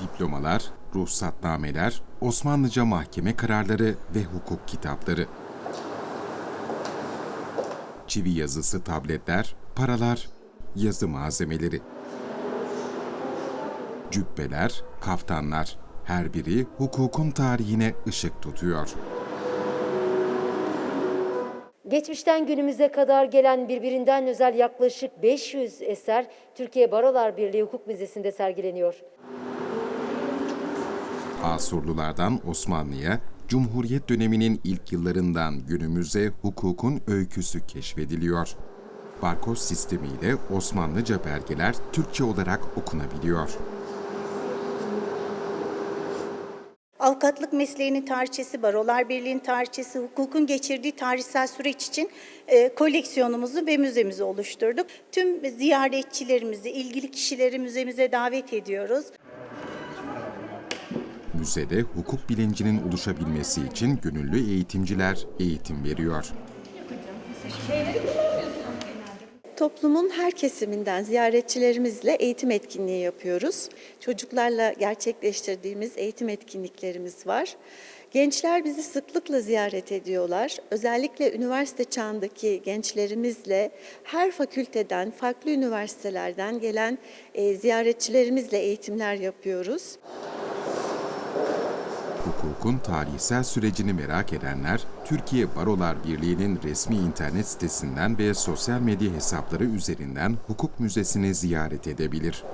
diplomalar, ruhsatnameler, Osmanlıca mahkeme kararları ve hukuk kitapları. Çivi yazısı tabletler, paralar, yazı malzemeleri. Cübbeler, kaftanlar, her biri hukukun tarihine ışık tutuyor. Geçmişten günümüze kadar gelen birbirinden özel yaklaşık 500 eser Türkiye Barolar Birliği Hukuk Müzesi'nde sergileniyor. Asurlulardan Osmanlı'ya, Cumhuriyet döneminin ilk yıllarından günümüze hukukun öyküsü keşfediliyor. Barkod sistemiyle Osmanlıca belgeler Türkçe olarak okunabiliyor. Avukatlık mesleğinin tarihçesi, Barolar Birliği'nin tarihçesi, hukukun geçirdiği tarihsel süreç için e, koleksiyonumuzu ve müzemizi oluşturduk. Tüm ziyaretçilerimizi, ilgili kişileri müzemize davet ediyoruz. Müzede hukuk bilincinin oluşabilmesi için gönüllü eğitimciler eğitim veriyor. Toplumun her kesiminden ziyaretçilerimizle eğitim etkinliği yapıyoruz. Çocuklarla gerçekleştirdiğimiz eğitim etkinliklerimiz var. Gençler bizi sıklıkla ziyaret ediyorlar. Özellikle üniversite çağındaki gençlerimizle her fakülteden, farklı üniversitelerden gelen e, ziyaretçilerimizle eğitimler yapıyoruz. Hukukun tarihsel sürecini merak edenler, Türkiye Barolar Birliği'nin resmi internet sitesinden ve sosyal medya hesapları üzerinden Hukuk Müzesi'ni ziyaret edebilir.